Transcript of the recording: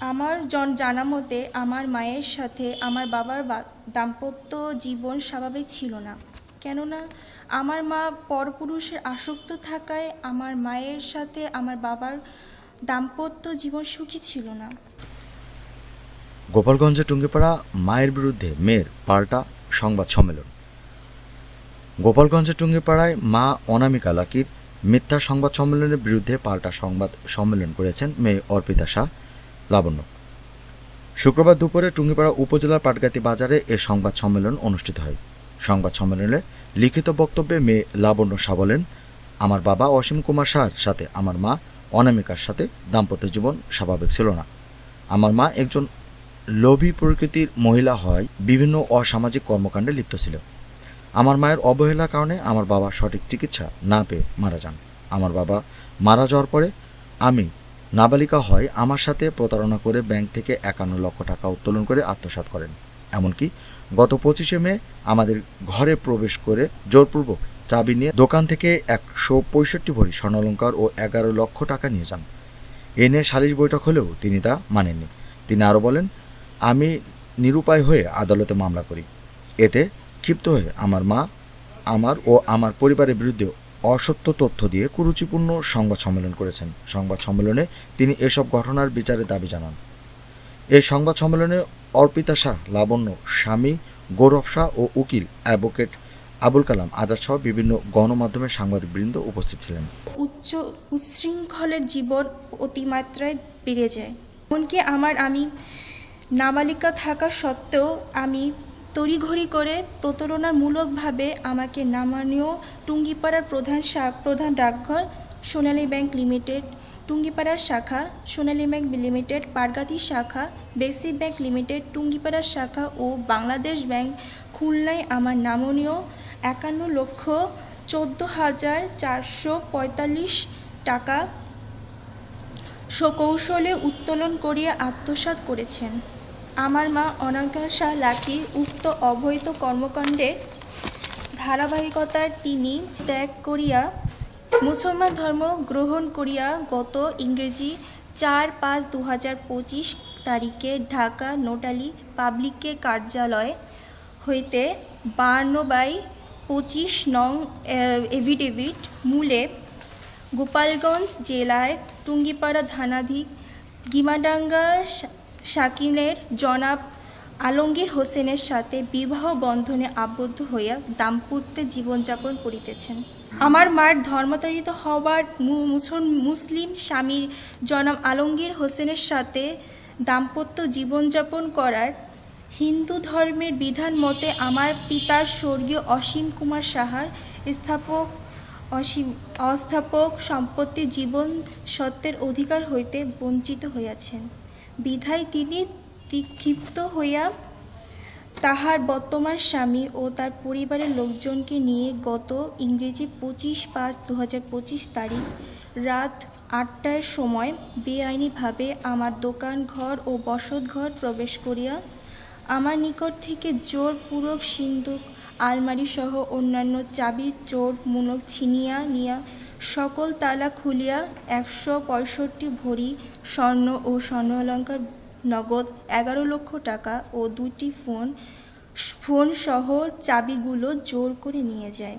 আমার জন জানা মতে, আমার মায়ের সাথে আমার বাবার দাম্পত্য জীবন স্বাভাবিক ছিল না। কেননা, আমার মা পরপুরুষের আসক্ত থাকায় আমার মায়ের সাথে আমার বাবার দাম্পত্য জীবন সুখী ছিল না। গোপালগঞ্জে টুঙ্গিপাড়া মায়ের বিরুদ্ধে মেয়ের পাল্টা সংবাদ সম্মেলন। গোপালগঞ্জের টুঙ্গিপাড়ায় মা অনামিকা লাকির মিথ্যা সংবাদ সম্মেলনের বিরুদ্ধে পাল্টা সংবাদ সম্মেলন করেছেন মেয়ে অর্পিতা শাহ। লাবণ্য। শুক্রবার দুপুরে টুঙ্গিপাড়া উপজেলার পাটগাতি বাজারে এ সংবাদ সম্মেলন অনুষ্ঠিত হয়। সংবাদ সম্মেলনে লিখিত বক্তব্যে মেয়ে লাবণ্য শাহ বলেন, আমার বাবা অসীম কুমার শাহর সাথে আমার মা অনামিকার সাথে দাম্পত্য জীবন স্বাভাবিক ছিল না। আমার মা একজন লোভী প্রকৃতির মহিলা হয় বিভিন্ন অসামাজিক কর্মকাণ্ডে লিপ্ত ছিল। আমার মায়ের অবহেলার কারণে আমার বাবা সঠিক চিকিৎসা না পেয়ে মারা যান। আমার বাবা মারা যাওয়ার পরে আমি নাবালিকা হয় আমার সাথে প্রতারণা করে ব্যাংক থেকে একান্ন লক্ষ টাকা উত্তোলন করে আত্মসাৎ করেন। এমনকি গত পঁচিশে মে আমাদের ঘরে প্রবেশ করে জোরপূর্বক চাবি নিয়ে দোকান থেকে একশো পঁয়ষট্টি ভরি স্বর্ণালঙ্কার ও এগারো লক্ষ টাকা নিয়ে যান। এ নিয়ে সালিশ বৈঠক হলেও তিনি তা মানেননি। তিনি আরও বলেন, আমি নিরুপায় হয়ে আদালতে মামলা করি। এতে ক্ষিপ্ত হয়ে আমার মা, আমার ও আমার পরিবারের বিরুদ্ধে অসত্য তথ্য দিয়ে কুরুচিপূর্ণ সংবাদ সম্মেলন করেছেন। সংবাদ সম্মেলনে তিনি এসব ঘটনার বিচারের দাবি জানান। এই সংবাদ সম্মেলনে অর্পিতা শাহ, লাবণ্য স্বামী গৌরব শাহ ও উকিল, অ্যাডভোকেট আবুল কালাম আজাদ সহ বিভিন্ন গণমাধ্যমের সাংবাদিকবৃন্দ উপস্থিত ছিলেন। উচ্চ উচ্ছৃঙ্খলের জীবন অতিমাত্রায় বেড়ে যায়। এমনকি আমার আমি নাবালিকা থাকা সত্ত্বেও আমি তড়িঘড়ি করে প্রতারণামূলকভাবে আমাকে নামানীয় টুঙ্গিপাড়ার প্রধান প্রধান ডাকঘর সোনালী ব্যাংক লিমিটেড টুঙ্গিপাড়ার শাখা সোনালী ব্যাংক লিমিটেড, পারগাতি শাখা, বেসিক ব্যাংক লিমিটেড টুঙ্গিপাড়ার শাখা ও বাংলাদেশ ব্যাংক খুলনায় আমার নামনীয় একান্ন লক্ষ চোদ্দ হাজার চারশো পঁয়তাল্লিশ টাকা সকৌশলে উত্তোলন করিয়া আত্মসাৎ করেছেন। আমার মা অনাঘাসা লাকি উক্ত অবৈধ কর্মকাণ্ডের ধারাবাহিকতার তিনি ত্যাগ করিয়া মুসলমান ধর্ম গ্রহণ করিয়া গত ইংরেজি চার পাঁচ দু হাজার পঁচিশ তারিখে ঢাকা নোটালি পাবলিকের কার্যালয় হইতে বান্ন বাই পঁচিশ নং এভিডেভিট মূলে গোপালগঞ্জ জেলায় টুঙ্গিপাড়া থানাধি গিমাডাঙ্গা শাকিনের জনাব আলমগীর হোসেনের সাথে বিবাহ বন্ধনে আবদ্ধ হইয়া দাম্পত্যে জীবনযাপন করিতেছেন। আমার মার ধর্মান্তরিত হওয়ার মুসল- মুসলিম স্বামীর জনাব আলমগীর হোসেনের সাথে দাম্পত্য জীবনযাপন করার হিন্দু ধর্মের বিধান মতে আমার পিতার স্বর্গীয় অসীম কুমার সাহার স্থাপক, অসীম, অস্থাপক সম্পত্তি জীবন সত্ত্বের অধিকার হইতে বঞ্চিত হইয়াছেন। বিধায় তিনি ক্ষিপ্ত হইয়া তাহার বর্তমান স্বামী ও তার পরিবারের লোকজনকে নিয়ে গত ইংরেজি পঁচিশ পাঁচ দু তারিখ রাত আটটার সময় বেআইনিভাবে আমার দোকান ঘর ও বসত ঘর প্রবেশ করিয়া আমার নিকট থেকে জোরপূর্বক সিন্দুক, আলমারি সহ অন্যান্য চাবির চোর, মূলক ছিনিয়া নিয়া সকল তালা খুলিয়া একশো পঁয়ষট্টি ভরি স্বর্ণ ও স্বর্ণ অলঙ্কার নগদ এগারো লক্ষ টাকা ও দুটি ফোন ফোন সহ চাবিগুলো জোর করে নিয়ে যায়।